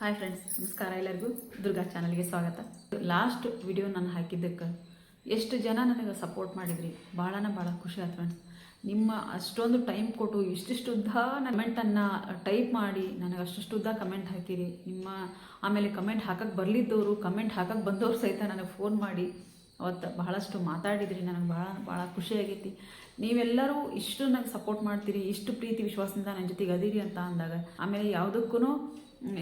Hi friends ನಮಸ್ಕಾರ ಎಲ್ಲರಿಗೂ. ದುರ್ಗಾ ಚಾನಲ್ಗೆ ಸ್ವಾಗತ. ಲಾಸ್ಟ್ ವಿಡಿಯೋ ನಾನು ಹಾಕಿದ್ದಕ್ಕೆ ಎಷ್ಟು ಜನ ನನಗೆ ಸಪೋರ್ಟ್ ಮಾಡಿದ್ರಿ? ಭಾಳನ ಭಾಳ ಖುಷಿ ಆಯ್ತು ಫ್ರೆಂಡ್ಸ್ ನಿಮ್ಮ ಅಷ್ಟೊಂದು ಟೈಮ್ ಕೊಟ್ಟು ಇಷ್ಟಿಷ್ಟು ಉದ್ದ ಕಮೆಂಟನ್ನು ಟೈಪ್ ಮಾಡಿ ನನಗೆ ಅಷ್ಟಿಷ್ಟು ಉದ್ದ ಕಮೆಂಟ್ ಹಾಕಿರಿ. ನಿಮ್ಮ ಆಮೇಲೆ ಕಮೆಂಟ್ ಹಾಕಕ್ಕೆ ಬರಲಿದ್ದವರು ಕಮೆಂಟ್ ಹಾಕಕ್ಕೆ ಬಂದವರು ಸಹಿತ ನನಗೆ ಫೋನ್ ಮಾಡಿ. ಅವತ್ತು ಬಹಳಷ್ಟು ಮಾತಾಡಿದ್ರಿ, ನನಗೆ ಭಾಳ ಭಾಳ ಖುಷಿ ಆಗೈತಿ. ನೀವೆಲ್ಲರೂ ಇಷ್ಟು ನನಗೆ ಸಪೋರ್ಟ್ ಮಾಡ್ತೀರಿ, ಇಷ್ಟು ಪ್ರೀತಿ ವಿಶ್ವಾಸದಿಂದ ನನ್ನ ಜೊತೆಗೆ ಅದೀರಿ ಅಂತ ಅಂದಾಗ, ಆಮೇಲೆ ಯಾವುದಕ್ಕೂ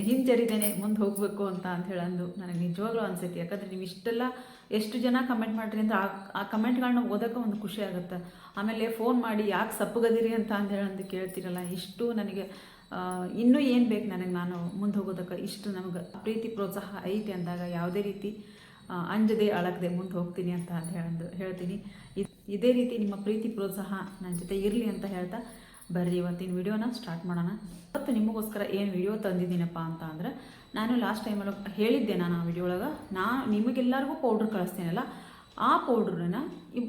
ಹಿಂಜರಿದೇನೆ ಮುಂದೆ ಹೋಗಬೇಕು ಅಂತ ಅಂತ ಹೇಳಂದು ನನಗೆ ನಿಜವಾಗ್ಲೂ ಅನ್ಸೈತಿ. ಯಾಕಂದರೆ ನೀವು ಇಷ್ಟೆಲ್ಲ, ಎಷ್ಟು ಜನ ಕಮೆಂಟ್ ಮಾಡಿರಿ ಅಂದ್ರೆ ಆ ಆ ಕಮೆಂಟ್ಗಳನ್ನ ಓದೋಕೆ ಒಂದು ಖುಷಿ ಆಗುತ್ತೆ. ಆಮೇಲೆ ಫೋನ್ ಮಾಡಿ ಯಾಕೆ ಸಪ್ಪಗದಿರಿ ಅಂತ ಅಂತ ಹೇಳಂದು ಕೇಳ್ತಿರಲ್ಲ, ಇಷ್ಟು ನನಗೆ ಇನ್ನೂ ಏನು ಬೇಕು ನನಗೆ ನಾನು ಮುಂದೆ ಹೋಗೋದಕ್ಕೆ, ಇಷ್ಟು ನಮಗೆ ಪ್ರೀತಿ ಪ್ರೋತ್ಸಾಹ ಐತೆ ಅಂದಾಗ, ಯಾವುದೇ ರೀತಿ ಅಂಜದೆ ಅಳಗದೆ ಮುಂದೆ ಹೋಗ್ತೀನಿ ಅಂತ ಅಂತ ಹೇಳಂದು ಹೇಳ್ತೀನಿ. ಇದ್- ರೀತಿ ನಿಮ್ಮ ಪ್ರೀತಿ ಪ್ರೋತ್ಸಾಹ ನನ್ನ ಜೊತೆ ಇರಲಿ ಅಂತ ಹೇಳ್ತಾ ಬರ್ರಿ ಇವತ್ತಿನ ವಿಡಿಯೋನ ಸ್ಟಾರ್ಟ್ ಮಾಡೋಣ. ಇವತ್ತು ನಿಮಗೋಸ್ಕರ ಏನು ವಿಡಿಯೋ ತಂದಿದ್ದೀನಪ್ಪ ಅಂತ ಅಂದರೆ, ನಾನು ಲಾಸ್ಟ್ ಟೈಮಲ್ಲಿ ಹೇಳಿದ್ದೆ ನಾನು ಆ ವಿಡಿಯೋ ಒಳಗೆ. ನಾ ನಿಮಗೆಲ್ಲರಿಗೂ ಪೌಡ್ರ್ ಕಳಿಸ್ತೇನಲ್ಲ, ಆ ಪೌಡ್ರನ್ನ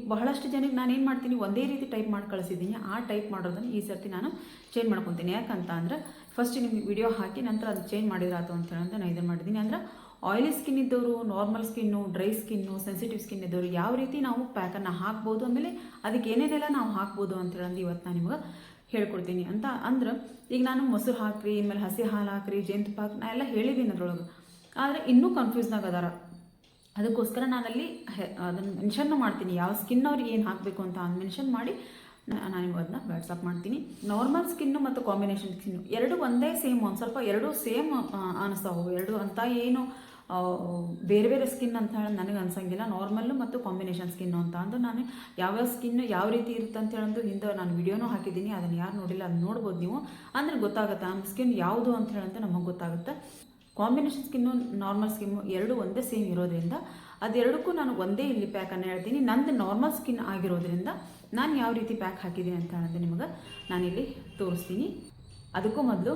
ಬಹಳಷ್ಟು ಜನಕ್ಕೆ ನಾನು ಏನು ಮಾಡ್ತೀನಿ, ಒಂದೇ ರೀತಿ ಟೈಪ್ ಮಾಡಿ ಕಳಿಸಿದ್ದೀನಿ. ಆ ಟೈಪ್ ಮಾಡೋದನ್ನು ಈ ಸರ್ತಿ ನಾನು ಚೇಂಜ್ ಮಾಡ್ಕೊತೀನಿ. ಯಾಕಂತ ಅಂದರೆ ಫಸ್ಟ್ ನಿಮಗೆ ವಿಡಿಯೋ ಹಾಕಿ ನಂತರ ಅದು ಚೇಂಜ್ ಮಾಡಿದ್ರಾತು ಅಂತ ಹೇಳಂತ ನಾನು ಇದನ್ನು ಮಾಡಿದ್ದೀನಿ. ಅಂದ್ರೆ ಆಯಿಲಿ ಸ್ಕಿನ್ ಇದ್ದವರು normal skin dry skin sensitive skin ಇದ್ದವರು ಯಾವ ರೀತಿ ನಾವು ಪ್ಯಾಕನ್ನು ಹಾಕ್ಬೋದು ಆಮೇಲೆ ಅದಕ್ಕೆ ಏನೇನೆಲ್ಲ ನಾವು ಹಾಕ್ಬೋದು ಅಂತ ಇವತ್ತು ನಾನು ನಿಮಗೆ ಹೇಳ್ಕೊಡ್ತೀನಿ. ಅಂತ ಅಂದ್ರೆ ಈಗ ನಾನು ಮೊಸರು ಹಾಕ್ರಿ, ಆಮೇಲೆ ಹಸಿ ಹಾಲು ಹಾಕ್ರಿ, ಜೇನುತುಪ್ಪ ಹಾಕಿ ನಾ ಎಲ್ಲ ಹೇಳಿದ್ದೀನಿ ಅದ್ರೊಳಗೆ. ಆದರೆ ಇನ್ನೂ ಕನ್ಫ್ಯೂಸ್ನಾಗ ಅದಾರ. ಅದಕ್ಕೋಸ್ಕರ ನಾನಲ್ಲಿ ಅದನ್ನು ಮೆನ್ಷನ್ ಮಾಡ್ತೀನಿ. ಯಾವ ಸ್ಕಿನ್ ಅವ್ರಿಗೆ ಏನು ಹಾಕಬೇಕು ಅಂತ ಮೆನ್ಷನ್ ಮಾಡಿ ನಾನು ಅದನ್ನ ವಾಟ್ಸಪ್ ಮಾಡ್ತೀನಿ. ನಾರ್ಮಲ್ ಸ್ಕಿನ್ನು ಮತ್ತು ಕಾಂಬಿನೇಷನ್ ಸ್ಕಿನ್ನು ಎರಡು ಒಂದೇ ಸೇಮ್ ಒಂದು ಸ್ವಲ್ಪ ಎರಡು ಸೇಮ್ ಅನಿಸ್ತಾವು. ಎರಡು ಅಂತ ಏನು ಬೇರೆ ಬೇರೆ ಸ್ಕಿನ್ ಅಂತ ಹೇಳಿ ನನಗೆ ಅನ್ಸಂಗಿಲ್ಲ. ನಾರ್ಮಲ್ಲು ಮತ್ತು ಕಾಂಬಿನೇಷನ್ ಸ್ಕಿನ್ನು ಅಂತ. ಅಂದು ನಾನು ಯಾವ್ಯಾವ ಸ್ಕಿನ್ ಯಾವ ರೀತಿ ಇರುತ್ತೆ ಅಂತ ಹೇಳಂದು ಹಿಂದೆ ನಾನು ವಿಡಿಯೋನೂ ಹಾಕಿದ್ದೀನಿ. ಅದನ್ನು ಯಾರು ನೋಡಿಲ್ಲ ಅದನ್ನ ನೋಡ್ಬೋದು ನೀವು. ಅಂದರೆ ಗೊತ್ತಾಗುತ್ತೆ ನಮ್ಮ ಸ್ಕಿನ್ ಯಾವುದು ಅಂತ ಹೇಳಂತ ನಮಗೆ ಗೊತ್ತಾಗುತ್ತೆ. ಕಾಂಬಿನೇಷನ್ ಸ್ಕಿನ್ನು ನಾರ್ಮಲ್ ಸ್ಕಿನ್ನು ಎರಡು ಒಂದೇ ಸೇಮ್ ಇರೋದ್ರಿಂದ ಅದೆರಡಕ್ಕೂ ನಾನು ಒಂದೇ ಇಲ್ಲಿ ಪ್ಯಾಕನ್ನು ಹೇಳ್ತೀನಿ. ನಂದು ನಾರ್ಮಲ್ ಸ್ಕಿನ್ ಆಗಿರೋದ್ರಿಂದ ನಾನು ಯಾವ ರೀತಿ ಪ್ಯಾಕ್ ಹಾಕಿದ್ದೀನಿ ಅಂತ ಅನ್ನೋದು ನಿಮಗೆ ನಾನಿಲ್ಲಿ ತೋರಿಸ್ತೀನಿ. ಅದಕ್ಕೂ ಮೊದಲು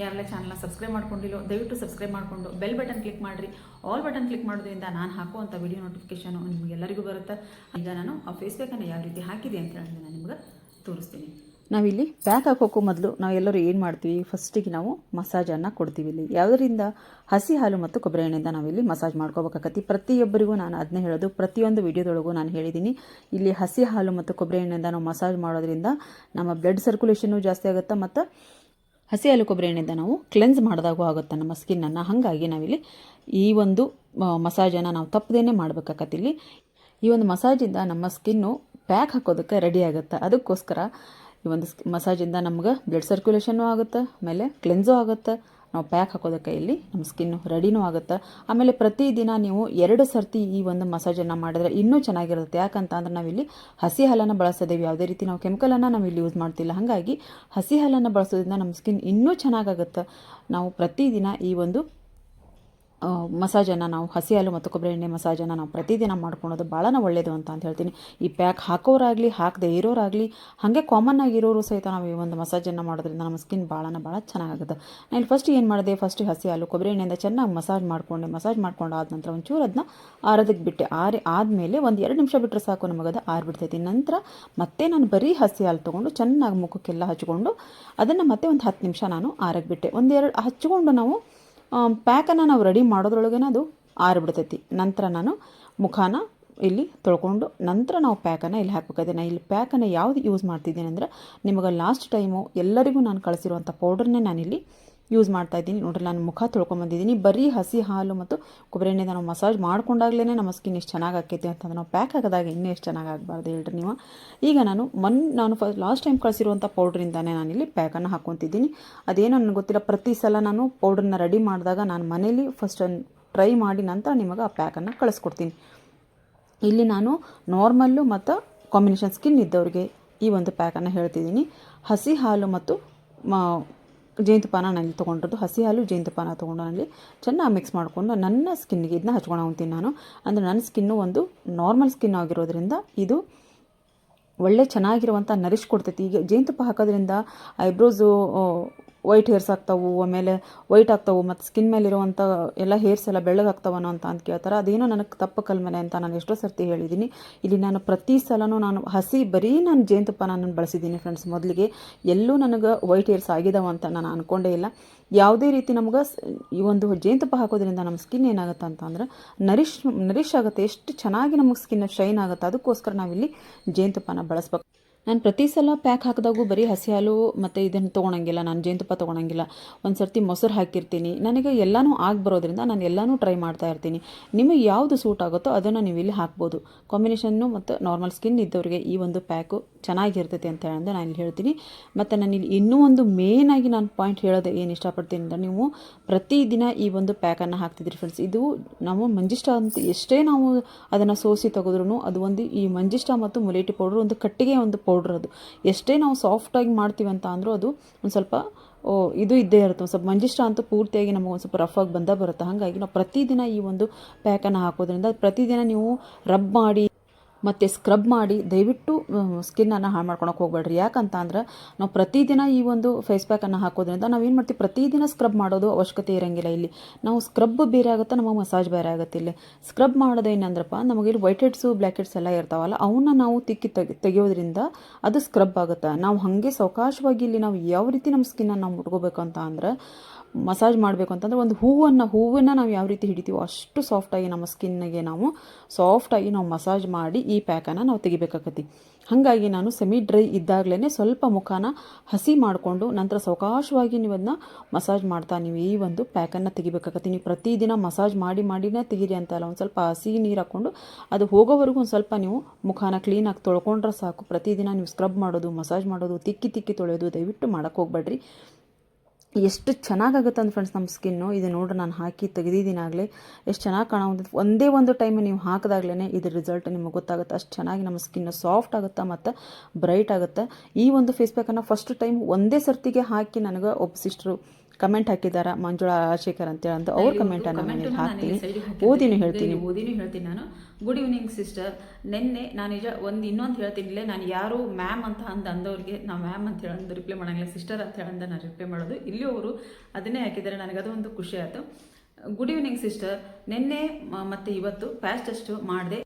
ಯಾರೆಲ್ಲ ಚಾನಲ್ನ ಸಬ್ಸ್ಕ್ರೈಬ್ ಮಾಡ್ಕೊಂಡಿಲ್ಲೋ, ದಯವಿಟ್ಟು ಸಬ್ಸ್ಕ್ರೈಬ್ ಮಾಡಿಕೊಂಡು ಬೆಲ್ ಬಟನ್ ಕ್ಲಿಕ್ ಮಾಡಿರಿ. ಆಲ್ ಬಟನ್ ಕ್ಲಿಕ್ ಮಾಡೋದ್ರಿಂದ ನಾನು ಹಾಕುವಂಥ ವಿಡಿಯೋ ನೋಟಿಫಿಕೇಶನು ನಿಮಗೆಲ್ಲರಿಗೂ ಬರುತ್ತೆ. ಈಗ ನಾನು ಆ ಫೇಸ್ ಯಾವ ರೀತಿ ಹಾಕಿದೆ ಅಂತ ಹೇಳಿದ್ರೆ ನಾನು ನಿಮಗೆ ತೋರಿಸ್ತೀನಿ. ನಾವಿಲ್ಲಿ ಪ್ಯಾಕ್ ಹಾಕೋಕ್ಕೂ ಮೊದಲು ನಾವೆಲ್ಲರೂ ಏನು ಮಾಡ್ತೀವಿ? ಫಸ್ಟಿಗೆ ನಾವು ಮಸಾಜನ್ನು ಕೊಡ್ತೀವಿ ಇಲ್ಲಿ. ಯಾವುದರಿಂದ? ಹಸಿ ಹಾಲು ಮತ್ತು ಕೊಬ್ಬರಿ ಎಣ್ಣೆಯಿಂದ ನಾವಿಲ್ಲಿ ಮಸಾಜ್ ಮಾಡ್ಕೋಬೇಕಾಗತ್ತೆ. ಪ್ರತಿಯೊಬ್ಬರಿಗೂ ನಾನು ಅದನ್ನೇ ಹೇಳೋದು. ಪ್ರತಿಯೊಂದು ವಿಡಿಯೋದೊಳಗೂ ನಾನು ಹೇಳಿದ್ದೀನಿ. ಇಲ್ಲಿ ಹಸಿ ಹಾಲು ಮತ್ತು ಕೊಬ್ಬರಿ ಎಣ್ಣೆಯಿಂದ ನಾವು ಮಸಾಜ್ ಮಾಡೋದ್ರಿಂದ ನಮ್ಮ ಬ್ಲಡ್ ಸರ್ಕ್ಯುಲೇಷನ್ನು ಜಾಸ್ತಿ ಆಗುತ್ತೆ ಮತ್ತು ಹಸಿ ಹಾಲು, ಕೊಬ್ಬರಿ ಎಣ್ಣೆಯಿಂದ ನಾವು ಕ್ಲೆನ್ಸ್ ಮಾಡಿದಾಗೂ ಆಗುತ್ತೆ ನಮ್ಮ ಸ್ಕಿನ್ನನ್ನು ಹಾಗಾಗಿ ನಾವಿಲ್ಲಿ ಈ ಒಂದು ಮಸಾಜನ್ನು ನಾವು ತಪ್ಪದೇನೆ ಮಾಡಬೇಕಾಗತ್ತೆ ಇಲ್ಲಿ. ಈ ಒಂದು ಮಸಾಜಿಂದ ನಮ್ಮ ಸ್ಕಿನ್ನು ಪ್ಯಾಕ್ ಹಾಕೋದಕ್ಕೆ ರೆಡಿ ಆಗುತ್ತೆ? ಅದಕ್ಕೋಸ್ಕರ ಈ ಒಂದು ಮಸಾಜಿಂದ ನಮ್ಗೆ ಬ್ಲಡ್ ಸರ್ಕ್ಯುಲೇಷನ್ನು ಆಗುತ್ತೆ, ಆಮೇಲೆ ಕ್ಲೆನ್ಸು ಆಗುತ್ತೆ. ನಾವು ಪ್ಯಾಕ್ ಹಾಕೋದಕ್ಕೆ ಇಲ್ಲಿ ನಮ್ಮ ಸ್ಕಿನ್ ರೆಡಿನೂ ಆಗುತ್ತೆ. ಆಮೇಲೆ ಪ್ರತಿದಿನ ನೀವು ಎರಡು ಸರ್ತಿ ಈ ಒಂದು ಮಸಾಜನ್ನು ಮಾಡಿದ್ರೆ ಇನ್ನೂ ಚೆನ್ನಾಗಿರುತ್ತೆ. ಯಾಕಂತ ಅಂದರೆ ನಾವಿಲ್ಲಿ ಹಸಿ ಹಾಲನ್ನು ಬಳಸ್ತಿದ್ದೇವೆ ಯಾವುದೇ ರೀತಿ ನಾವು ಕೆಮಿಕಲನ್ನು ನಾವು ಇಲ್ಲಿ ಯೂಸ್ ಮಾಡ್ತಿಲ್ಲ. ಹಾಗಾಗಿ ಹಸಿ ಹಾಲನ್ನು ಬಳಸೋದ್ರಿಂದ ನಮ್ಮ ಸ್ಕಿನ್ ಇನ್ನೂ ಚೆನ್ನಾಗಾಗುತ್ತೆ. ನಾವು ಪ್ರತಿದಿನ ಈ ಒಂದು ಮಸಾಜನ್ನು ನಾವು ಹಸಿ ಹಾಲು ಮತ್ತು ಕೊಬ್ಬರಿ ಎಣ್ಣೆ ಮಸಾಜನ್ನು ನಾವು ಪ್ರತಿದಿನ ಮಾಡ್ಕೊಳೋದು ಭಾಳನ ಒಳ್ಳೆಯದು ಅಂತ ಅಂತ ಹೇಳ್ತೀನಿ. ಈ ಪ್ಯಾಕ್ ಹಾಕೋರಾಗಲಿ, ಹಾಕದೇ ಇರೋರಾಗಲಿ, ಹಾಗೆ ಕಾಮನ್ ಆಗಿರೋರು ಸಹಿತ ನಾವು ಈ ಒಂದು ಮಸಾಜನ್ನು ಮಾಡೋದ್ರಿಂದ ನಮ್ಮ ಸ್ಕಿನ್ ಭಾಳನ ಭಾಳ ಚೆನ್ನಾಗಾಗುತ್ತೆ ನಾನು ಫಸ್ಟ್ ಏನು ಮಾಡಿದೆ? ಫಸ್ಟ್ ಹಸಿ ಹಾಲು, ಕೊಬ್ಬರಿ ಎಣ್ಣೆಯಿಂದ ಚೆನ್ನಾಗಿ ಮಸಾಜ್ ಮಾಡಿಕೊಂಡೆ. ಮಸಾಜ್ ಮಾಡ್ಕೊಂಡು ಆದ ನಂತರ ಒಂಚೂರು ಅದನ್ನ ಆರೋದಕ್ಕೆ ಬಿಟ್ಟೆ. ಆರಿ, ಆದಮೇಲೆ ಒಂದು ಎರಡು ನಿಮಿಷ ಬಿಟ್ಟರೆ ಸಾಕು ನಮಗದು, ಆರಿಬಿಡ್ತೈತಿ. ನಂತರ ಮತ್ತೆ ನಾನು ಬರೀ ಹಸಿ ಹಾಲು ತೊಗೊಂಡು ಚೆನ್ನಾಗಿ ಮುಖಕ್ಕೆಲ್ಲ ಹಚ್ಕೊಂಡು ಅದನ್ನು ಮತ್ತೆ ಒಂದು ಹತ್ತು ನಿಮಿಷ ನಾನು ಆರಕ್ಕೆ ಬಿಟ್ಟೆ. ಒಂದೆರಡು ಹಚ್ಕೊಂಡು ನಾವು ಪ್ಯಾಕನ್ನು ನಾವು ರೆಡಿ ಮಾಡೋದ್ರೊಳಗೆ ಅದು ಆರಿಬಿಡ್ತೈತಿ. ನಂತರ ನಾನು ಮುಖಾನ ಇಲ್ಲಿ ತೊಳ್ಕೊಂಡು ನಂತರ ನಾವು ಪ್ಯಾಕನ್ನು ಇಲ್ಲಿ ಹಾಕಬೇಕಾಗಿದೆ ನಾನು ಇಲ್ಲಿ ಪ್ಯಾಕನ್ನು ಯಾವುದು ಯೂಸ್ ಮಾಡ್ತಿದ್ದೀನಿ ಅಂದರೆ ನಿಮಗೆ ಲಾಸ್ಟ್ ಟೈಮು ಎಲ್ಲರಿಗೂ ನಾನು ಕಳಿಸಿರುವಂಥ ಪೌಡರ್ನೇ ನಾನಿಲ್ಲಿ ಯೂಸ್ ಮಾಡ್ತಾ ಇದ್ದೀನಿ. ನೋಡ್ರಿ, ನಾನು ಮುಖ ತೊಳ್ಕೊಂಬಂದಿದ್ದೀನಿ ಬರೀ ಹಸಿ ಹಾಲು ಮತ್ತು ಕೊಬ್ಬರಿ ಎಣ್ಣೆದ ನಾವು ಮಸಾಜ್ ಮಾಡ್ಕೊಂಡಾಗ್ಲೇ ನಮ್ಮ ಸ್ಕಿನ್ ಎಷ್ಟು ಚೆನ್ನಾಗಿ ಆಕೈತಿ ಅಂತಂದ್ರೆ ನಾವು ಪ್ಯಾಕ್ ಹಾಕಿದಾಗ ಇನ್ನೂ ಎಷ್ಟು ಚೆನ್ನಾಗಿ ಆಗಬಾರ್ದು ಹೇಳ್ರಿ ನೀವು. ಈಗ ನಾನು ಮನ್, ನಾನು ಫ ಲಾಸ್ಟ್ ಟೈಮ್ ಕಳಿಸಿರುವಂಥ ಪೌಡ್ರಿಂದಾನೇ ನಾನಿಲ್ಲಿ ಪ್ಯಾಕನ್ನು ಹಾಕ್ಕೊತಿದ್ದೀನಿ ಅದೇನೋ ನನಗೆ ಗೊತ್ತಿಲ್ಲ, ಪ್ರತಿ ಸಲ ನಾನು ಪೌಡ್ರನ್ನ ರೆಡಿ ಮಾಡಿದಾಗ ನಾನು ಮನೇಲಿ ಫಸ್ಟ್ ಟ್ರೈ ಮಾಡಿ ನಂತರ ನಿಮಗೆ ಆ ಪ್ಯಾಕನ್ನು ಕಳಿಸ್ಕೊಡ್ತೀನಿ. ಇಲ್ಲಿ ನಾನು ನಾರ್ಮಲ್ಲು ಮತ್ತು ಕಾಂಬಿನೇಷನ್ ಸ್ಕಿನ್ ಇದ್ದವ್ರಿಗೆ ಈ ಒಂದು ಪ್ಯಾಕನ್ನು ಹೇಳ್ತಿದ್ದೀನಿ. ಹಸಿ ಹಾಲು ಮತ್ತು ಜೇನುತುಪ್ಪನ ನಾನು ತೊಗೊಂಡಿರೋದು. ಹಸಿ ಹಾಲು, ಜೇನುತುಪ್ಪನ ತೊಗೊಂಡು ನಾನಲ್ಲಿ ಚೆನ್ನಾಗಿ ಮಿಕ್ಸ್ ಮಾಡಿಕೊಂಡು ನನ್ನ ಸ್ಕಿನ್ಗೆ ಇದನ್ನ ಹಚ್ಕೊಂಡು ಹೋಗ್ತೀನಿ ನಾನು. ಅಂದರೆ ನನ್ನ ಸ್ಕಿನ್ನು ಒಂದು ನಾರ್ಮಲ್ ಸ್ಕಿನ್ ಆಗಿರೋದ್ರಿಂದ ಇದು ಒಳ್ಳೆ ಚೆನ್ನಾಗಿರುವಂಥ ನರಿಶ್ ಕೊಡ್ತೈತಿ. ಈಗ ಜೇನುತುಪ್ಪ ಹಾಕೋದ್ರಿಂದ ಐಬ್ರೋಸು ವೈಟ್ ಹೇರ್ಸ್ ಆಗ್ತಾವು, ಆಮೇಲೆ ವೈಟ್ ಆಗ್ತಾವು, ಮತ್ತು ಸ್ಕಿನ್ ಮೇಲಿರುವಂಥ ಎಲ್ಲ ಹೇರ್ಸ್ ಎಲ್ಲ ಬೆಳ್ಳಗಾಗ್ತಾವನೋ ಅಂತ ಅಂತ ಕೇಳ್ತಾರೆ. ಅದೇನೋ ನನಗೆ ತಪ್ಪು ಕಲ್ಮನೆ ಅಂತ ನಾನು ಎಷ್ಟೋ ಸರ್ತಿ ಹೇಳಿದ್ದೀನಿ ಇಲ್ಲಿ ನಾನು ಪ್ರತಿ ಸಲನೂ ನಾನು ಹಸಿ ಬರೀ ನಾನು ಜೇನುತುಪ್ಪ ನಾನು ಬಳಸಿದ್ದೀನಿ ಫ್ರೆಂಡ್ಸ್ ಮೊದಲಿಗೆ. ಎಲ್ಲೂ ನನಗೆ ವೈಟ್ ಹೇರ್ಸ್ ಆಗಿದಾವ ಅಂತ ನಾನು ಅಂದ್ಕೊಂಡೇ ಇಲ್ಲ. ಯಾವುದೇ ರೀತಿ ನಮ್ಗೆ ಈ ಒಂದು ಜೇನುತುಪ್ಪ ಹಾಕೋದ್ರಿಂದ ನಮ್ಮ ಸ್ಕಿನ್ ಏನಾಗುತ್ತೆ ಅಂತಂದ್ರೆ ನರಿಶ್ ನರಿಶ್ ಆಗುತ್ತೆ, ಎಷ್ಟು ಚೆನ್ನಾಗಿ ನಮಗೆ ಸ್ಕಿನ್ ಶೈನ್ ಆಗುತ್ತೆ. ಅದಕ್ಕೋಸ್ಕರ ನಾವಿಲ್ಲಿ ಜೇನುತುಪ್ಪನ ಬಳಸ್ಬೇಕು. ನಾನು ಪ್ರತಿ ಸಲ ಪ್ಯಾಕ್ ಹಾಕಿದಾಗೂ ಬರೀ ಹಸಿ ಹಾಲು ಮತ್ತು ಇದನ್ನು ತೊಗೊಳಂಗಿಲ್ಲ, ನಾನು ಜೇನುತುಪ್ಪ ತೊಗೊಳಂಗಿಲ್ಲ. ಒಂದು ಸರ್ತಿ ಮೊಸರು ಹಾಕಿರ್ತೀನಿ. ನನಗೆ ಎಲ್ಲನೂ ಆಗಿ ಬರೋದ್ರಿಂದ ನಾನು ಎಲ್ಲನೂ ಟ್ರೈ ಮಾಡ್ತಾ ಇರ್ತೀನಿ. ನಿಮಗೆ ಯಾವುದು ಸೂಟ್ ಆಗುತ್ತೋ ಅದನ್ನು ನೀವು ಇಲ್ಲಿ ಹಾಕ್ಬೋದು. ಕಾಂಬಿನೇಷನ್ನು ಮತ್ತು ನಾರ್ಮಲ್ ಸ್ಕಿನ್ ಇದ್ದವರಿಗೆ ಈ ಒಂದು ಪ್ಯಾಕು ಚೆನ್ನಾಗಿರ್ತೈತೆ ಅಂತ ಹೇಳಿದ್ರೆ ನಾನು ಇಲ್ಲಿ ಹೇಳ್ತೀನಿ. ಮತ್ತು ನಾನು ಇಲ್ಲಿ ಇನ್ನೂ ಒಂದು ಮೇನ್ ಆಗಿ ನಾನು ಪಾಯಿಂಟ್ ಹೇಳೋದು ಏನು ಇಷ್ಟಪಡ್ತೀನಿ ಅಂದರೆ ನೀವು ಪ್ರತಿದಿನ ಈ ಒಂದು ಪ್ಯಾಕನ್ನು ಹಾಕ್ತಿದ್ರಿ ಫ್ರೆಂಡ್ಸ್ ಇದು ನಾವು ಮಂಜಿಷ್ಟ ಅಂತ ಎಷ್ಟೇ ನಾವು ಅದನ್ನು ಸೋಸಿ ತೆಗೆದ್ರೂ ಅದು ಒಂದು ಈ ಮಂಜಿಷ್ಟ ಮತ್ತು ಮುಲೇಟಿ ಪೌಡ್ರ್ ಒಂದು ಕಟ್ಟಿಗೆ ಒಂದು ಪೌಡ್ರ್ ಅದು. ಎಷ್ಟೇ ನಾವು ಸಾಫ್ಟಾಗಿ ಮಾಡ್ತೀವಿ ಅಂತ ಅಂದರೂ ಅದು ಒಂದು ಸ್ವಲ್ಪ ಇದು ಇದ್ದೇ ಇರುತ್ತೆ. ಒಂದು ಸ್ವಲ್ಪ ಮಂಜಿಷ್ಟ ಅಂತೂ ಪೂರ್ತಿಯಾಗಿ ನಮಗೆ ಒಂದು ಸ್ವಲ್ಪ ರಫ್ ಆಗಿ ಬಂದ ಬರುತ್ತೆ. ಹಾಗಾಗಿ ನಾವು ಪ್ರತಿದಿನ ಈ ಒಂದು ಪ್ಯಾಕನ್ನು ಹಾಕೋದ್ರಿಂದ ಪ್ರತಿದಿನ ನೀವು ರಬ್ ಮಾಡಿ ಮತ್ತು ಸ್ಕ್ರಬ್ ಮಾಡಿ ದಯವಿಟ್ಟು ಸ್ಕಿನ್ನನ್ನು ಹಾಳು ಮಾಡ್ಕೊಳಕ್ಕೆ ಹೋಗ್ಬೇಡ್ರಿ. ಯಾಕಂತ ಅಂದ್ರೆ ನಾವು ಪ್ರತಿದಿನ ಈ ಒಂದು ಫೇಸ್ ಪ್ಯಾಕನ್ನು ಹಾಕೋದ್ರಿಂದ ನಾವು ಏನು ಮಾಡ್ತೀವಿ? ಪ್ರತಿದಿನ ಸ್ಕ್ರಬ್ ಮಾಡೋದು ಅವಶ್ಯಕತೆ ಇರೋಂಗಿಲ್ಲ ಇಲ್ಲಿ. ನಾವು ಸ್ಕ್ರಬ್ ಬೇರೆ ಆಗುತ್ತೆ, ನಮಗೆ ಮಸಾಜ್ ಬೇರೆ ಆಗುತ್ತೆ ಇಲ್ಲಿ. ಸ್ಕ್ರಬ್ ಮಾಡೋದು ಏನಂದ್ರಪ್ಪ, ನಮಗೆ ಇಲ್ಲಿ ವೈಟ್ ಹೆಡ್ಸು ಬ್ಲ್ಯಾಕ್ ಹೆಡ್ಸ್ ಎಲ್ಲ ಇರ್ತಾವಲ್ಲ ಅವನ್ನ ನಾವು ತಿಕ್ಕಿ ತೆಗಿ, ತೆಗೆಯೋದ್ರಿಂದ ಅದು ಸ್ಕ್ರಬ್ ಆಗುತ್ತೆ? ನಾವು ಹಾಗೆ ಸಾವಕಾಶವಾಗಿ ಇಲ್ಲಿ ನಾವು ಯಾವ ರೀತಿ ನಮ್ಮ ಸ್ಕಿನ್ನನ್ನು ನಾವು ಮುಟ್ಕೋಬೇಕು ಅಂತ ಅಂದ್ರೆ ಮಸಾಜ್ ಮಾಡಬೇಕು ಅಂತಂದ್ರೆ ಒಂದು ಹೂವನ್ನು ಹೂವನ್ನು ನಾವು ಯಾವ ರೀತಿ ಹಿಡಿತೀವೋ ಅಷ್ಟು ಸಾಫ್ಟಾಗಿ ನಮ್ಮ ಸ್ಕಿನ್ನಿಗೆ ನಾವು ಸಾಫ್ಟಾಗಿ ನಾವು ಮಸಾಜ್ ಮಾಡಿ ಈ ಪ್ಯಾಕನ್ನು ನಾವು ತೆಗಿಬೇಕಾಗತ್ತೆ. ಹಾಗಾಗಿ ನಾನು ಸೆಮಿ ಡ್ರೈ ಇದ್ದಾಗಲೇ ಸ್ವಲ್ಪ ಮುಖನ ಹಸಿ ಮಾಡಿಕೊಂಡು ನಂತರ ಸಾವಕಾಶವಾಗಿ ನೀವು ಅದನ್ನ ಮಸಾಜ್ ಮಾಡ್ತಾ ನೀವು ಈ ಒಂದು ಪ್ಯಾಕನ್ನು ತೆಗಿಬೇಕಾಗತ್ತೆ. ನೀವು ಪ್ರತಿದಿನ ಮಸಾಜ್ ಮಾಡಿ ಮಾಡಿನೇ ತೆಗೀರಿ ಅಂತ ಅಲ್ಲ, ಒಂದು ಸ್ವಲ್ಪ ಹಸಿ ನೀರು ಹಾಕ್ಕೊಂಡು ಅದು ಹೋಗೋವರೆಗೂ ಒಂದು ಸ್ವಲ್ಪ ನೀವು ಮುಖನ ಕ್ಲೀನಾಗಿ ತೊಳ್ಕೊಂಡ್ರೆ ಸಾಕು. ಪ್ರತಿದಿನ ನೀವು ಸ್ಕ್ರಬ್ ಮಾಡೋದು, ಮಸಾಜ್ ಮಾಡೋದು, ತಿಕ್ಕಿ ತಿಕ್ಕಿ ತೊಳೆಯೋದು ದಯವಿಟ್ಟು ಮಾಡೋಕ್ಕೆ ಹೋಗ್ಬೇಡ್ರಿ. ಎಷ್ಟು ಚೆನ್ನಾಗಾಗುತ್ತೆ ಅಂತ ಫ್ರೆಂಡ್ಸ್ ನಮ್ಮ ಸ್ಕಿನ್ನು ಇದು ನೋಡಿ ನಾನು ಹಾಕಿ ತೆಗೆದಿದ್ದೀನಿ ಆಗಲೇ. ಎಷ್ಟು ಚೆನ್ನಾಗಿ ಕಾಣೋ ಒಂದೇ ಒಂದು ಟೈಮ್ ನೀವು ಹಾಕಿದಾಗ್ಲೇ ಇದ್ರ ರಿಸಲ್ಟ್ ನಿಮಗೆ ಗೊತ್ತಾಗುತ್ತೆ. ಅಷ್ಟು ಚೆನ್ನಾಗಿ ನಮ್ಮ ಸ್ಕಿನ್ನು ಸಾಫ್ಟ್ ಆಗುತ್ತೆ ಮತ್ತು ಬ್ರೈಟ್ ಆಗುತ್ತೆ. ಈ ಒಂದು ಫೇಸ್ ಪ್ಯಾಕನ್ನು ಫಸ್ಟ್ ಟೈಮ್ ಒಂದೇ ಸರ್ತಿಗೆ ಹಾಕಿ ನನಗೆ ಒಬ್ಬ ಸಿಸ್ಟ್ರು ಕಮೆಂಟ್ ಹಾಕಿದಾರ ಮಂಜುಳಾ ರಾಜಶೇಖರ್ ಅಂತೇಳಿ ಅಂತ ಅವ್ರ ಕಮೆಂಟ್ ನಾನು ಹಾಕ್ತೀನಿ. ಓದಿನೂ ಹೇಳ್ತೀನಿ. ಓದಿನೂ ಹೇಳ್ತೀನಿ ನಾನು. ಗುಡ್ ಈವ್ನಿಂಗ್ ಸಿಸ್ಟರ್ ನಿನ್ನೆ ನಾನು ನಿಜ ಒಂದು ಇನ್ನೊಂದು ಹೇಳ್ತೀನಿ ಇಲ್ಲೇ ನಾನು ಯಾರು ಮ್ಯಾಮ್ ಅಂತ ಅಂದ ಅಂದವ್ರಿಗೆ ನಾವು ಮ್ಯಾಮ್ ಅಂತ ಹೇಳಂದು ರಿಪ್ಲೈ ಮಾಡಂಗಿಲ್ಲ ಸಿಸ್ಟರ್ ಅಂತ ಹೇಳಂದ ನಾನು ರಿಪ್ಲೈ ಮಾಡೋದು. ಇಲ್ಲಿ ಅವರು ಅದನ್ನೇ ಹಾಕಿದ್ದಾರೆ ನನಗೆ ಅದು ಒಂದು ಖುಷಿ ಆಯಿತು. ಗುಡ್ ಈವ್ನಿಂಗ್ ಸಿಸ್ಟರ್ ನಿನ್ನೆ ಮತ್ತೆ ಇವತ್ತು ಪ್ಯಾಚ್ ಟೆಸ್ಟ್ ಮಾಡಿದೆ.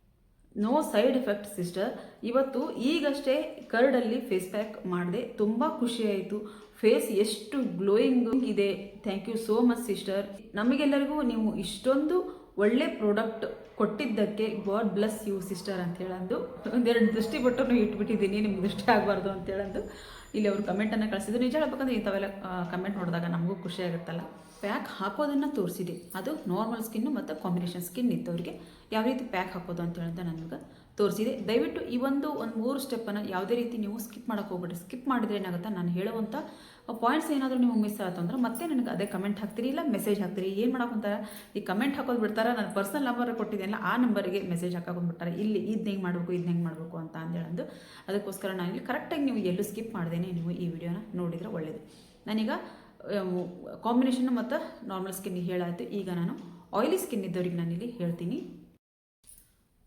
ನೋ ಸೈಡ್ ಎಫೆಕ್ಟ್ ಸಿಸ್ಟರ್ ಇವತ್ತು ಈಗಷ್ಟೇ ಕರ್ಡಲ್ಲಿ ಫೇಸ್ ಪ್ಯಾಕ್ ಮಾಡಿದೆ. ತುಂಬ ಖುಷಿಯಾಯಿತು ಫೇಸ್ ಎಷ್ಟು ಗ್ಲೋಯಿಂಗ್ ಇದೆ. Thank you so much sister ನಮಗೆಲ್ಲರಿಗೂ ನೀವು ಇಷ್ಟೊಂದು ಒಳ್ಳೆ ಪ್ರಾಡಕ್ಟ್ ಕೊಟ್ಟಿದ್ದಕ್ಕೆ ಗಾಡ್ ಬ್ಲಸ್ ಯು ಸಿಸ್ಟರ್ ಅಂತ ಹೇಳಂದು. ಒಂದೆರಡು ದೃಷ್ಟಿ ಬಟ್ಟನ್ನು ಇಟ್ಬಿಟ್ಟಿದ್ದೀನಿ. ನಿಮ್ಗೆ ದೃಷ್ಟಿ ಆಗಬಾರ್ದು ಅಂತ ಹೇಳಂದು. ಇಲ್ಲಿ ಅವರು ಕಮೆಂಟನ್ನು ಕಳಿಸಿದ್ರು. ನಿಜ ಹೇಳ್ಬೇಕಂದ್ರೆ ಇಂಥವೆಲ್ಲ ಕಮೆಂಟ್ ನೋಡಿದಾಗ ನಮಗೂ ಖುಷಿ ಆಗುತ್ತಲ್ಲ. ಪ್ಯಾಕ್ ಹಾಕೋದನ್ನು ತೋರಿಸಿದೆ. ಅದು ನಾರ್ಮಲ್ ಸ್ಕಿನ್ನು ಮತ್ತು ಕಾಂಬಿನೇಷನ್ ಸ್ಕಿನ್ ಇದ್ದವ್ರಿಗೆ ಯಾವ ರೀತಿ ಪ್ಯಾಕ್ ಹಾಕೋದು ಅಂತ ಹೇಳಿದ್ರೆ ನನಗೆ ತೋರಿಸಿದೆ. ದಯವಿಟ್ಟು ಈ ಒಂದು ಒಂದು ಮೂರು ಸ್ಟೆಪ್ಪನ್ನು ಯಾವುದೇ ರೀತಿ ನೀವು ಸ್ಕಿಪ್ ಮಾಡೋಕೆ ಹೋಗ್ಬೇಡಿ ಸ್ಕಿಪ್ ಮಾಡಿದ್ರೆ ಏನಾಗುತ್ತೆ? ನಾನು ಹೇಳುವಂಥ ಪಾಯಿಂಟ್ಸ್ ಏನಾದರೂ ನಿಮಗೆ ಮಿಸ್ ಆಯಿತು ಅಂದ್ರೆ ಮತ್ತೆ ನನಗೆ ಅದೇ ಕಮೆಂಟ್ ಹಾಕ್ತೀರಿ, ಇಲ್ಲ ಮೆಸೇಜ್ ಹಾಕ್ತೀರಿ. ಏನು ಮಾಡೋಕ್ಕಂತಾರೆ ಈ ಕಮೆಂಟ್ ಹಾಕೋದು ಬಿಡ್ತಾರೆ. ನಾನು ಪರ್ಸನಲ್ ನಂಬರ್ ಕೊಟ್ಟಿದ್ದೆನಲ್ಲ, ಆ ನಂಬರಿಗೆ ಮೆಸೇಜ್ ಹಾಕೊಂಡ್ಬಿಡ್ತಾರೆ ಇಲ್ಲಿ ಇದು ಹೆಂಗೆ ಮಾಡಬೇಕು ಇದು ಹೆಂಗೆ ಮಾಡಬೇಕು ಅಂತ ಅಂದೇಳಂದು ಅದಕ್ಕೋಸ್ಕರ ನಾನು ಇಲ್ಲಿ ಕರೆಕ್ಟಾಗಿ ನೀವು ಎಲ್ಲೂ ಸ್ಕಿಪ್ ಮಾಡ್ದೇನೆ ನೀವು ಈ ವಿಡಿಯೋನ ನೋಡಿದರೆ ಒಳ್ಳೆಯದು ನಾನೀಗ ಕಾಂಬಿನೇಷನ್ ಮತ್ತು ನಾರ್ಮಲ್ ಸ್ಕಿನ್ ಹೇಳಾಯಿತು. ಈಗ ನಾನು ಆಯಿಲಿ ಸ್ಕಿನ್ ಇದ್ದವ್ರಿಗೆ ನಾನಿಲ್ಲಿ ಹೇಳ್ತೀನಿ.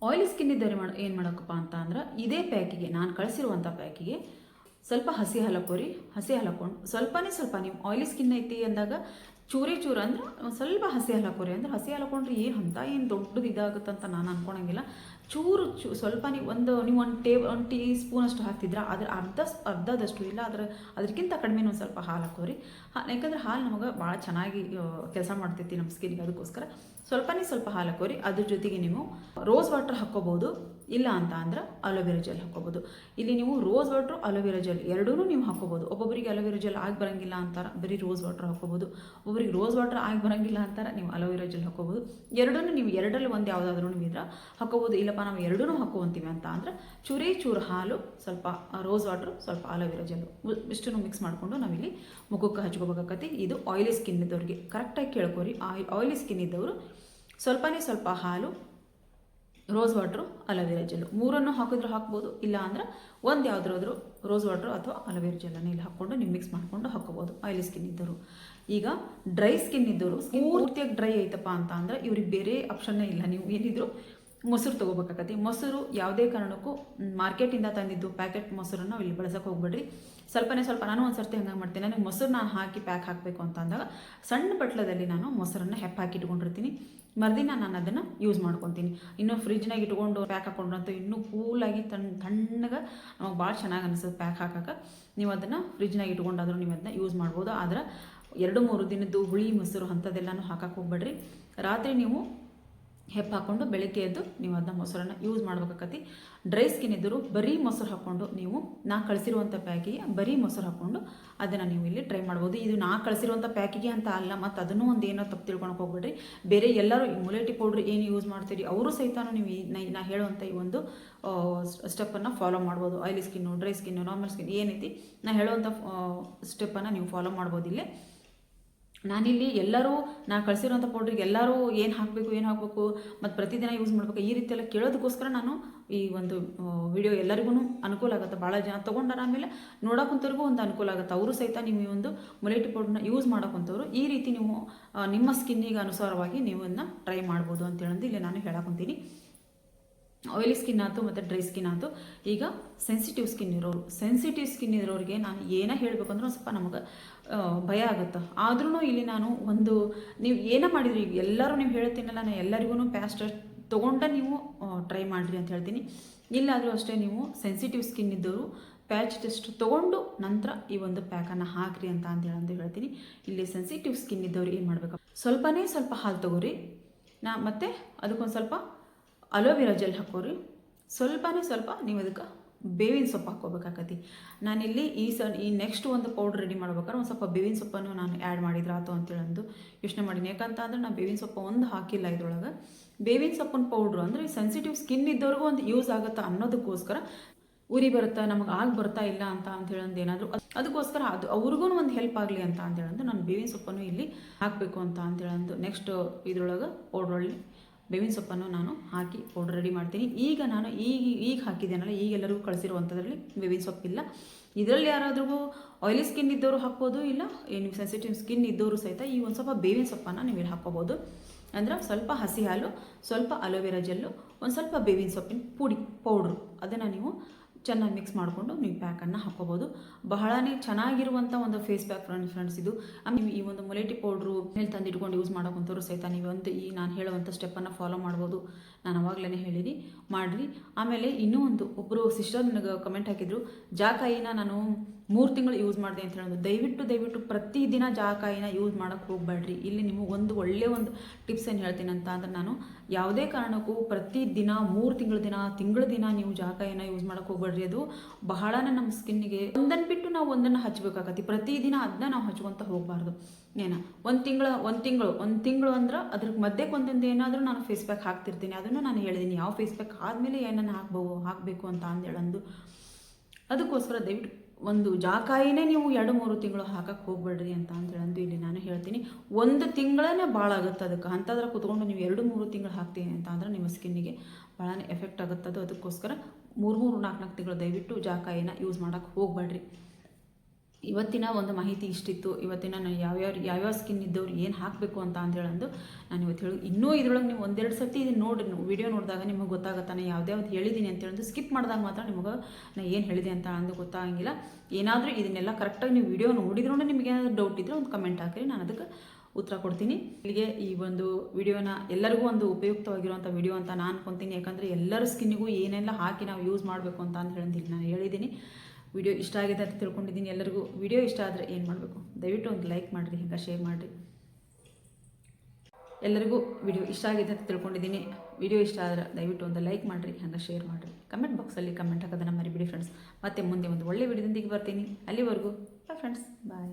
ಆಯಿಲಿ ಸ್ಕಿನ್ ಇದ್ದವ್ರಿಗೆ ಮಾಡ, ಏನು ಮಾಡೋಕ್ಕಪ್ಪ ಅಂತ ಅಂದ್ರೆ ಇದೇ ಪ್ಯಾಕಿಗೆ ನಾನು ಕಳಿಸಿರುವಂಥ ಪ್ಯಾಕಿಗೆ ಸ್ವಲ್ಪ ಹಸಿ ಹಾಲಕ್ಕೋರಿ ಹಸಿ ಹಲಕೊಂಡು ಸ್ವಲ್ಪನೇ ಸ್ವಲ್ಪ ನೀವು ಆಯಿಲಿ ಸ್ಕಿನ್ ಐತಿ ಅಂದಾಗ ಚೂರಿ ಚೂರು ಅಂದ್ರೆ ಸ್ವಲ್ಪ ಹಸಿ ಹಾಲಕ್ಕೋರಿ ಅಂದ್ರೆ ಹಸಿ ಹಲಕೊಂಡ್ರೆ ಏನು ಅಂತ ಏನು ದೊಡ್ಡದು ಇದಾಗುತ್ತಂತ ನಾನು ಅನ್ಕೊಳಂಗಿಲ್ಲ. ಚೂರು ಚೂ ಸ್ವಲ್ಪ ನೀವು ಒಂದು ನೀವು ಒಂದು ಟೇ ಒಂದು ಟೀ ಸ್ಪೂನ್ ಅಷ್ಟು ಹಾಕ್ತಿದ್ರ, ಅದ್ರ ಅರ್ಧ ಅರ್ಧದಷ್ಟು ಇಲ್ಲ, ಅದ್ರ ಅದಕ್ಕಿಂತ ಕಡಿಮೆ ಒಂದು ಸ್ವಲ್ಪ ಹಾಲು ಹಾಕೋರಿ ಯಾಕಂದ್ರೆ ಹಾಲು ನಮಗೆ ಭಾಳ ಚೆನ್ನಾಗಿ ಕೆಲಸ ಮಾಡ್ತೈತಿ ನಮ್ಮ ಸ್ಕಿನ್ಗೆ ಅದಕ್ಕೋಸ್ಕರ. ಸ್ವಲ್ಪನೇ ಸ್ವಲ್ಪ ಹಾಲು ಹಾಕೋರಿ ಅದ್ರ ಜೊತೆಗೆ ನೀವು ರೋಸ್ ವಾಟರ್ ಹಾಕ್ಕೋಬೋದು. ಇಲ್ಲ ಅಂತ ಅಂದ್ರೆ ಅಲೋವೆರಾ ಜೆಲ್ ಹಾಕೋಬೋದು ಇಲ್ಲಿ ನೀವು ರೋಸ್ ವಾಟ್ರು ಅಲೋವೆರಾ ಜೆಲ್ ಎರಡೂ ನೀವು ಹಾಕೋಬೋದು ಒಬ್ಬೊಬ್ಬರಿಗೆ ಅಲೋವೆರಾ ಜೆಲ್ ಆಗಿ ಬರಂಗಿಲ್ಲ ಅಂತಾರೆ, ಬರೀ ರೋಸ್ ವಾಟ್ರ್ ಹಾಕೋಬೋದು ಒಬ್ಬರಿಗೆ ರೋಸ್ ವಾಟ್ರ್ ಆಗಿ ಬರೋಂಗಿಲ್ಲ ಅಂತಾರೆ, ನೀವು ಅಲೋವೆರಾ ಜೆಲ್ ಹಾಕೋಬೋದು ಎರಡೂ ನೀವು ಎರಡರಲ್ಲಿ ಒಂದು ಯಾವುದಾದ್ರೂ ನೀವು ಇದ್ರೆ ಹಾಕೋಬೋದು ಇಲ್ಲಪ್ಪ, ನಾವು ಎರಡೂ ಹಾಕ್ಕೊತೀವಿ ಅಂತ ಅಂದರೆ ಚೂರೇ ಚೂರು ಹಾಲು, ಸ್ವಲ್ಪ ರೋಸ್ ವಾಟ್ರು ಸ್ವಲ್ಪ ಅಲೋವೆರಾ ಜೆಲ್ಲು ಇಷ್ಟನ್ನು ಮಿಕ್ಸ್ ಮಾಡಿಕೊಂಡು ನಾವಿಲ್ಲಿ ಮುಖಕ್ಕೆ ಹಚ್ಕೋಬೇಕಾಗತ್ತೆ ಇದು ಆಯಿಲಿ ಸ್ಕಿನ್ ಇದ್ದವ್ರಿಗೆ ಕರೆಕ್ಟಾಗಿ ಕೇಳ್ಕೊರಿ. ಆಯ್ ಆಯಿಲಿ ಸ್ಕಿನ್ ಇದ್ದವರು ಸ್ವಲ್ಪನೇ ಸ್ವಲ್ಪ ಹಾಲು ರೋಸ್ ವಾಟ್ರು ಅಲೋವೆರಾ ಜೆಲ್ಲು ಮೂರನ್ನು ಹಾಕಿದ್ರೆ ಹಾಕ್ಬೋದು ಇಲ್ಲ ಅಂದರೆ ಒಂದು ಯಾವುದಾದ್ರೂ ರೋಸ್ ವಾಟ್ರು ಅಥವಾ ಅಲೋವೆರಾ ಜೆಲ್ಲನ್ನು ಇಲ್ಲಿ ಹಾಕ್ಕೊಂಡು ನೀವು ಮಿಕ್ಸ್ ಮಾಡಿಕೊಂಡು ಹಾಕ್ಕೋಬೋದು. ಆಯಿಲಿ ಸ್ಕಿನ್ ಇದ್ದರು. ಈಗ ಡ್ರೈ ಸ್ಕಿನ್ ಇದ್ದವರು ಪೂರ್ತಿಯಾಗಿ ಡ್ರೈ ಐತಪ್ಪ ಅಂತ ಅಂದರೆ ಇವ್ರಿಗೆ ಬೇರೆ ಆಪ್ಷನ್ನೇ ಇಲ್ಲ. ನೀವು ಏನಿದ್ರು ಮೊಸರು ತೊಗೋಬೇಕಾಗತ್ತೆ. ಮೊಸರು ಯಾವುದೇ ಕಾರಣಕ್ಕೂ ಮಾರ್ಕೆಟಿಂದ ತಂದಿದ್ದು ಪ್ಯಾಕೆಟ್ ಮೊಸರನ್ನು ನಾವು ಇಲ್ಲಿ ಬಳಸೋಕೆ ಹೋಗ್ಬೇಡ್ರಿ. ಸ್ವಲ್ಪನೇ ಸ್ವಲ್ಪ ನಾನು ಒಂದು ಸರ್ತಿ ಹಂಗೆ ಮಾಡ್ತೀನಿ. ನನಗೆ ಮೊಸರು ನಾನು ಹಾಕಿ ಪ್ಯಾಕ್ ಹಾಕಬೇಕು ಅಂತ ಅಂದಾಗ ಸಣ್ಣ ಬಟ್ಲದಲ್ಲಿ ನಾನು ಮೊಸರನ್ನು ಹೆಪ್ಪ ಹಾಕಿ ಇಟ್ಕೊಂಡಿರ್ತೀನಿ. ಮರುದಿನ ನಾನು ಅದನ್ನು ಯೂಸ್ ಮಾಡ್ಕೊತೀನಿ. ಇನ್ನು ಫ್ರಿಜ್ನಾಗ ಇಟ್ಕೊಂಡು ಪ್ಯಾಕ್ ಹಾಕೊಂಡ್ರಂತೂ ಇನ್ನೂ ಕೂಲಾಗಿ ತಣ್ಣ ತಣ್ಣಗೆ ನಮಗೆ ಭಾಳ ಚೆನ್ನಾಗಿ ಅನಿಸುತ್ತೆ ಪ್ಯಾಕ್ ಹಾಕಕ್ಕೆ. ನೀವು ಅದನ್ನು ಫ್ರಿಜ್ನಾಗ ಇಟ್ಕೊಂಡಾದ್ರೂ ನೀವು ಅದನ್ನ ಯೂಸ್ ಮಾಡ್ಬೋದು. ಆದ್ರೆ ಎರಡು, ಮೂರು ದಿನದ್ದು ಹುಳಿ, ಮೊಸರು ಅಂಥದ್ದೆಲ್ಲನೂ ಹಾಕಕ್ಕೆ ಹೋಗ್ಬೇಡ್ರಿ. ರಾತ್ರಿ ನೀವು ಹೆಪ್ಪು ಹಾಕ್ಕೊಂಡು ಬೆಳಗ್ಗೆ ಎದ್ದು ನೀವು ಅದನ್ನ ಮೊಸರನ್ನು ಯೂಸ್ ಮಾಡ್ಬೇಕಾಕತಿ. ಡ್ರೈ ಸ್ಕಿನ್ ಇದ್ದರೂ ಬರೀ ಮೊಸರು ಹಾಕ್ಕೊಂಡು ನೀವು ನಾ ಕಳಿಸಿರುವಂಥ ಪ್ಯಾಕಿಗೆ ಬರೀ ಮೊಸರು ಹಾಕ್ಕೊಂಡು ಅದನ್ನು ನೀವು ಇಲ್ಲಿ ಟ್ರೈ ಮಾಡ್ಬೋದು. ಇದು ನಾ ಕಳಿಸಿರುವಂಥ ಪ್ಯಾಕಿಗೆ ಅಂತ ಅಲ್ಲ, ಮತ್ತು ಅದನ್ನೂ ಒಂದು ಏನೋ ತಪ್ಪು ತಿಳ್ಕೊಳಕ್ಕೆ ಹೋಗ್ಬೇಡ್ರಿ. ಬೇರೆ ಎಲ್ಲರೂ ಇಮ್ಯುಲೇಟಿ ಪೌಡ್ರ್ ಏನು ಯೂಸ್ ಮಾಡ್ತೀರಿ ಅವರು ಸಹಿತ ನೀವು ಈ ನಾ ಹೇಳುವಂಥ ಈ ಒಂದು ಸ್ಟೆಪ್ಪನ್ನು ಫಾಲೋ ಮಾಡ್ಬೋದು. Oily skin dry skin normal skin ಏನೈತಿ ನಾ ಹೇಳುವಂಥ ಸ್ಟೆಪ್ಪನ್ನು ನೀವು ಫಾಲೋ ಮಾಡ್ಬೋದು ಇಲ್ಲೇ. ನಾನಿಲ್ಲಿ ಎಲ್ಲರೂ ನಾನು ಕಳಿಸಿರೋಂಥ ಪೌಡ್ರಿಗೆ ಎಲ್ಲರೂ ಏನು ಹಾಕಬೇಕು ಏನು ಹಾಕಬೇಕು, ಮತ್ತು ಪ್ರತಿದಿನ ಯೂಸ್ ಮಾಡಬೇಕು, ಈ ರೀತಿ ಎಲ್ಲ ಕೇಳೋದಕ್ಕೋಸ್ಕರ ನಾನು ಈ ಒಂದು ವಿಡಿಯೋ ಎಲ್ಲರಿಗೂ ಅನುಕೂಲ ಆಗುತ್ತೆ. ಭಾಳ ಜನ ತೊಗೊಂಡಾರ ಆಮೇಲೆ ನೋಡೋಕ್ಕಂಥವ್ರಿಗೂ ಒಂದು ಅನುಕೂಲ ಆಗುತ್ತೆ. ಅವರು ಸಹಿತ ನೀವು ಈ ಒಂದು ಮೊಲೇಟಿ ಪೌಡ್ರನ್ನ ಯೂಸ್ ಮಾಡೋಕ್ಕಂಥವ್ರು ಈ ರೀತಿ ನೀವು ನಿಮ್ಮ ಸ್ಕಿನ್ನಿಗೆ ಅನುಸಾರವಾಗಿ ನೀವು ಟ್ರೈ ಮಾಡ್ಬೋದು ಅಂತೇಳಂದು ಇಲ್ಲಿ ನಾನು ಹೇಳಕೊಂತೀನಿ. ಆಯಿಲಿ ಸ್ಕಿನ್ ಆಯಿತು ಮತ್ತು ಡ್ರೈ ಸ್ಕಿನ್ ಆಯಿತು. ಈಗ ಸೆನ್ಸಿಟಿವ್ ಸ್ಕಿನ್ ಇರೋರು ಸೆನ್ಸಿಟಿವ್ ಸ್ಕಿನ್ ಇರೋರಿಗೆ ನಾನು ಏನೇ ಹೇಳಬೇಕು ಸ್ವಲ್ಪ ನಮಗೆ ಭಯ ಆಗುತ್ತೆ. ಆದ್ರೂ ಇಲ್ಲಿ ನಾನು ಒಂದು, ನೀವು ಏನೇ ಮಾಡಿದ್ರಿ, ಈಗ ಎಲ್ಲರೂ ನೀವು ಹೇಳ್ತೀನಲ್ಲ ನಾನು ಎಲ್ಲರಿಗೂ ಪ್ಯಾಸ್ಟ್ ತೊಗೊಂಡ ನೀವು ಟ್ರೈ ಮಾಡಿರಿ ಅಂತ ಹೇಳ್ತೀನಿ. ಇಲ್ಲಾದರೂ ಅಷ್ಟೇ ನೀವು ಸೆನ್ಸಿಟಿವ್ ಸ್ಕಿನ್ ಇದ್ದವರು ಪ್ಯಾಚ್ ಟೆಸ್ಟ್ ತೊಗೊಂಡು ನಂತರ ಈ ಒಂದು ಪ್ಯಾಕನ್ನು ಹಾಕ್ರಿ ಅಂತ ಅಂತ ಹೇಳಿ ಹೇಳ್ತೀನಿ. ಇಲ್ಲಿ ಸೆನ್ಸಿಟಿವ್ ಸ್ಕಿನ್ ಇದ್ದವ್ರು ಏನು ಮಾಡಬೇಕು? ಸ್ವಲ್ಪನೇ ಸ್ವಲ್ಪ ಹಾಲು ತೊಗೋರಿ. ನಾ ಮತ್ತು ಅದಕ್ಕೊಂದು ಸ್ವಲ್ಪ ಅಲೋವೆರಾ ಜೆಲ್ ಹಾಕೋರಿ ಸ್ವಲ್ಪನೇ ಸ್ವಲ್ಪ ನೀವು ಅದಕ್ಕೆ ಬೇವಿನ ಸೊಪ್ಪು ಹಾಕ್ಕೋಬೇಕಾಕತಿ. ನಾನಿಲ್ಲಿ ಈ ಸ ಈ ನೆಕ್ಸ್ಟ್ ಒಂದು ಪೌಡ್ರ್ ರೆಡಿ ಮಾಡ್ಬೇಕಾದ್ರೆ ಒಂದು ಸ್ವಲ್ಪ ಬೇವಿನ ಸೊಪ್ಪನ್ನು ನಾನು ಆ್ಯಡ್ ಮಾಡಿದ್ರೆ ಆತು ಅಂತೇಳಿ ಅಂದು ಯೋಚನೆ ಮಾಡೀನಿ. ಯಾಕಂತ ನಾನು ಬೇವಿನ ಸೊಪ್ಪು ಒಂದು ಹಾಕಿಲ್ಲ ಇದ್ರೊಳಗೆ. ಬೇವಿನ ಸೊಪ್ಪಿನ ಪೌಡ್ರು ಅಂದರೆ ಸೆನ್ಸಿಟಿವ್ ಸ್ಕಿನ್ ಇದ್ದವ್ರಿಗೂ ಒಂದು ಯೂಸ್ ಆಗುತ್ತೆ ಅನ್ನೋದಕ್ಕೋಸ್ಕರ ಉರಿ ಬರುತ್ತಾ, ನಮಗೆ ಆಗಿ ಬರ್ತಾ ಇಲ್ಲ ಅಂತ ಅಂತ ಏನಾದರೂ ಅದಕ್ಕೋಸ್ಕರ ಅದು ಅವ್ರಿಗೂ ಒಂದು ಹೆಲ್ಪ್ ಆಗಲಿ ಅಂತ ಅಂತ ಹೇಳಂದು ನಾನು ಬೇವಿನ ಸೊಪ್ಪನ್ನು ಇಲ್ಲಿ ಹಾಕಬೇಕು ಅಂತ ಅಂತ ಹೇಳಂದು ನೆಕ್ಸ್ಟ್ ಇದ್ರೊಳಗೆ ಪೌಡ್ರೊಳ್ಳಿ ಬೇವಿನ ಸೊಪ್ಪನ್ನು ನಾನು ಹಾಕಿ ಪೌಡ್ರ್ ರೆಡಿ ಮಾಡ್ತೀನಿ. ಈಗ ನಾನು ಈಗ ಈಗ ಹಾಕಿದ್ದೇನಲ್ಲ ಈಗೆಲ್ಲರಿಗೂ ಕಳಿಸಿರುವಂಥದ್ರಲ್ಲಿ ಬೇವಿನ ಸೊಪ್ಪಿಲ್ಲ. ಇದರಲ್ಲಿ ಯಾರಾದ್ರೂ ಆಯಿಲಿ ಸ್ಕಿನ್ ಇದ್ದವರು ಹಾಕ್ಬೋದು, ಇಲ್ಲ ಏನು ಸೆನ್ಸಿಟಿವ್ ಸ್ಕಿನ್ ಇದ್ದವರು ಸಹಿತ ಈ ಒಂದು ಸ್ವಲ್ಪ ಬೇವಿನ ಸೊಪ್ಪನ್ನು ನೀವು ಹಾಕ್ಕೋಬೋದು ಅಂದ್ರೆ ಸ್ವಲ್ಪ ಹಸಿ ಹಾಲು, ಸ್ವಲ್ಪ ಅಲೋವೆರಾ ಜೆಲ್ಲು, ಒಂದು ಸ್ವಲ್ಪ ಬೇವಿನ ಸೊಪ್ಪಿನ ಪುಡಿ ಪೌಡ್ರು ಅದನ್ನು ನೀವು ಚೆನ್ನಾಗಿ ಮಿಕ್ಸ್ ಮಾಡಿಕೊಂಡು ನೀವು ಪ್ಯಾಕನ್ನು ಹಾಕ್ಕೋಬೋದು ಬಹಳನೇ ಚೆನ್ನಾಗಿರುವಂಥ ಒಂದು ಫೇಸ್ ಪ್ಯಾಕ್ ಫ್ರೆಂಡ್ಸ್ ಫ್ರೆಂಡ್ಸ್ ಇದು. ಆಮೇಲೆ ಈ ಒಂದು ಮೊಲೆಟಿ ಪೌಡ್ರು ಮೇಲೆ ತಂದಿಟ್ಕೊಂಡು ಯೂಸ್ ಮಾಡೋಕ್ಕಂಥವ್ರು ಸಹಿತ ನೀವು ಒಂದು ಈ ನಾನು ಹೇಳುವಂಥ ಸ್ಟೆಪ್ಪನ್ನು ಫಾಲೋ ಮಾಡ್ಬೋದು. ನಾನು ಅವಾಗಲೇ ಹೇಳಿರಿ ಮಾಡಿರಿ. ಆಮೇಲೆ ಇನ್ನೂ ಒಂದು ಒಬ್ಬರು ಸಿಸ್ಟರ್ ನನಗೆ ಕಮೆಂಟ್ ಹಾಕಿದ್ರು ಜಾಕಾಯಿನ ನಾನು ಮೂರು ತಿಂಗಳು ಯೂಸ್ ಮಾಡಿದೆ ಅಂತ ಹೇಳೋದು. ದಯವಿಟ್ಟು ದಯವಿಟ್ಟು ಪ್ರತಿದಿನ ಜಾಕಾಯಿನ ಯೂಸ್ ಮಾಡೋಕ್ಕೆ ಹೋಗಬೇಡ್ರಿ. ಇಲ್ಲಿ ನಿಮಗೆ ಒಂದು ಒಳ್ಳೆಯ ಒಂದು ಟಿಪ್ಸ್ ಏನು ಹೇಳ್ತೀನಿ ಅಂತ ಅಂದ್ರೆ ನಾನು ಯಾವುದೇ ಕಾರಣಕ್ಕೂ ಪ್ರತಿದಿನ ಮೂರು ತಿಂಗಳ ದಿನ ತಿಂಗಳ ದಿನ ನೀವು ಜಾಕಾಯಿನ ಯೂಸ್ ಮಾಡೋಕ್ಕೆ ಹೋಗ್ಬೇಡ್ರಿ. ಅದು ಬಹಳ ನಮ್ಮ ಸ್ಕಿನ್ನಿಗೆ ಒಂದನ್ನು ಬಿಟ್ಟು ನಾವು ಒಂದನ್ನು ಹಚ್ಬೇಕಾಗತ್ತೆ. ಪ್ರತಿದಿನ ಅದನ್ನ ನಾವು ಹಚ್ಕೊತ ಹೋಗಬಾರ್ದು. ಏನ? ಒಂದು ತಿಂಗಳ, ಒಂದು ತಿಂಗಳು ಒಂದು ತಿಂಗಳು ಅಂದ್ರೆ ಅದ್ರ ಮಧ್ಯಕ್ಕೆ ಒಂದೊಂದು ಏನಾದರೂ ನಾನು ಫೇಸ್ ಪ್ಯಾಕ್ ಹಾಕ್ತಿರ್ತೀನಿ. ಅದನ್ನು ನಾನು ಹೇಳಿದ್ದೀನಿ ಯಾವ ಫೇಸ್ ಪ್ಯಾಕ್ ಆದಮೇಲೆ ಏನನ್ನು ಹಾಕ್ಬೋದು ಹಾಕಬೇಕು ಅಂತ ಅಂದೇಳಂದು ಅದಕ್ಕೋಸ್ಕರ ದಯವಿಟ್ಟು ಒಂದು ಜಾಕಾಯಿನೇ ನೀವು ಎರಡು ಮೂರು ತಿಂಗಳು ಹಾಕಕ್ಕೆ ಹೋಗ್ಬೇಡ್ರಿ ಅಂತ ಅಂತೇಳಂದು ಇಲ್ಲಿ ನಾನು ಹೇಳ್ತೀನಿ. ಒಂದು ತಿಂಗಳೇ ಭಾಳ ಆಗುತ್ತೆ ಅದಕ್ಕೆ. ಅಂಥದ್ರ ಕುತ್ಕೊಂಡು ನೀವು ಎರಡು ಮೂರು ತಿಂಗಳು ಹಾಕ್ತೀನಿ ಅಂತ ಅಂದ್ರೆ ನಿಮ್ಮ ಸ್ಕಿನ್ನಿಗೆ ಭಾಳನೇ ಎಫೆಕ್ಟ್ ಆಗುತ್ತೆ ಅದು. ಅದಕ್ಕೋಸ್ಕರ ಮೂರು ಮೂರು ನಾಲ್ಕು ನಾಲ್ಕು ತಿಂಗಳು ದಯವಿಟ್ಟು ಜಾಕಾಯಿನ ಯೂಸ್ ಮಾಡೋಕ್ಕೆ ಹೋಗಬೇಡ್ರಿ. ಇವತ್ತಿನ ಒಂದು ಮಾಹಿತಿ ಇಷ್ಟಿತ್ತು. ಇವತ್ತಿನ ನಾನು ಯಾವ್ಯಾವ ಯಾವ್ಯಾವ ಸ್ಕಿನ್ ಇದ್ದವ್ರು ಏನು ಹಾಕಬೇಕು ಅಂತ ಅಂತ ಅಂದು ನಾನು ಇವತ್ತು ಹೇಳಿ. ಇನ್ನೂ ಇದ್ರೊಳಗೆ ನೀವು ಒಂದೆರಡು ಸರ್ತಿ ಇದನ್ನು ನೋಡಿ ವಿಡಿಯೋ ನೋಡಿದಾಗ ನಿಮಗೆ ಗೊತ್ತಾಗುತ್ತೆ ನಾನು ಯಾವ್ದ್ಯಾವ್ದು ಹೇಳಿದ್ದೀನಿ ಅಂತ ಹೇಳಂದು ಸ್ಕಿಪ್ ಮಾಡಿದಾಗ ಮಾತ್ರ ನಿಮಗೆ ನಾನು ಏನು ಹೇಳಿದೆ ಅಂತ ಅಂದು ಗೊತ್ತಾಗಂಗಿಲ್ಲ. ಏನಾದರೂ ಇದನ್ನೆಲ್ಲ ಕರೆಕ್ಟಾಗಿ ನೀವು ವಿಡಿಯೋ ನೋಡಿದ್ರೂ ನಿಮಗೆ ಏನಾದರೂ ಡೌಟ್ ಇದ್ದರೆ ಒಂದು ಕಮೆಂಟ್ ಹಾಕಿರಿ, ನಾನು ಅದಕ್ಕೆ ಉತ್ತರ ಕೊಡ್ತೀನಿ. ಇಲ್ಲಿಗೆ ಈ ಒಂದು ವಿಡಿಯೋನ ಎಲ್ಲರಿಗೂ ಒಂದು ಉಪಯುಕ್ತವಾಗಿರುವಂಥ ವಿಡಿಯೋ ಅಂತ ನಾನು ಅನ್ಕೊತೀನಿ. ಯಾಕಂದರೆ ಎಲ್ಲರ ಸ್ಕಿನ್ನಿಗೂ ಏನೆಲ್ಲ ಹಾಕಿ ನಾವು ಯೂಸ್ ಮಾಡಬೇಕು ಅಂತ ಅಂತ ಹೇಳಿದ್ದೀನಿ ನಾನು ಹೇಳಿದ್ದೀನಿ ವಿಡಿಯೋ ಇಷ್ಟ ಆಗಿದೆ ಅಂತ ತಿಳ್ಕೊಂಡಿದ್ದೀನಿ ಎಲ್ಲರಿಗೂ. ವಿಡಿಯೋ ಇಷ್ಟ ಆದರೆ ಏನು ಮಾಡಬೇಕು? ದಯವಿಟ್ಟು ಒಂದು ಲೈಕ್ ಮಾಡಿರಿ, ಹಿಂಗೆ ಶೇರ್ ಮಾಡಿರಿ. ಎಲ್ಲರಿಗೂ ವಿಡಿಯೋ ಇಷ್ಟ ಆಗಿದೆ ಅಂತ ತಿಳ್ಕೊಂಡಿದ್ದೀನಿ. ವಿಡಿಯೋ ಇಷ್ಟ ಆದರೆ ದಯವಿಟ್ಟು ಒಂದು ಲೈಕ್ ಮಾಡಿರಿ, ಹಂಗೆ ಶೇರ್ ಮಾಡಿರಿ. ಕಮೆಂಟ್ ಬಾಕ್ಸಲ್ಲಿ ಕಮೆಂಟ್ ಹಾಕೋದನ್ನು ಮರಿಬಿಡಿ ಫ್ರೆಂಡ್ಸ್ ಮತ್ತೆ ಮುಂದೆ ಒಂದು ಒಳ್ಳೆ ವಿಡಿಯೋದೊಂದಿಗೆ ಬರ್ತೀನಿ. ಅಲ್ಲಿವರೆಗೂ ಫ್ರೆಂಡ್ಸ್ ಬಾಯ್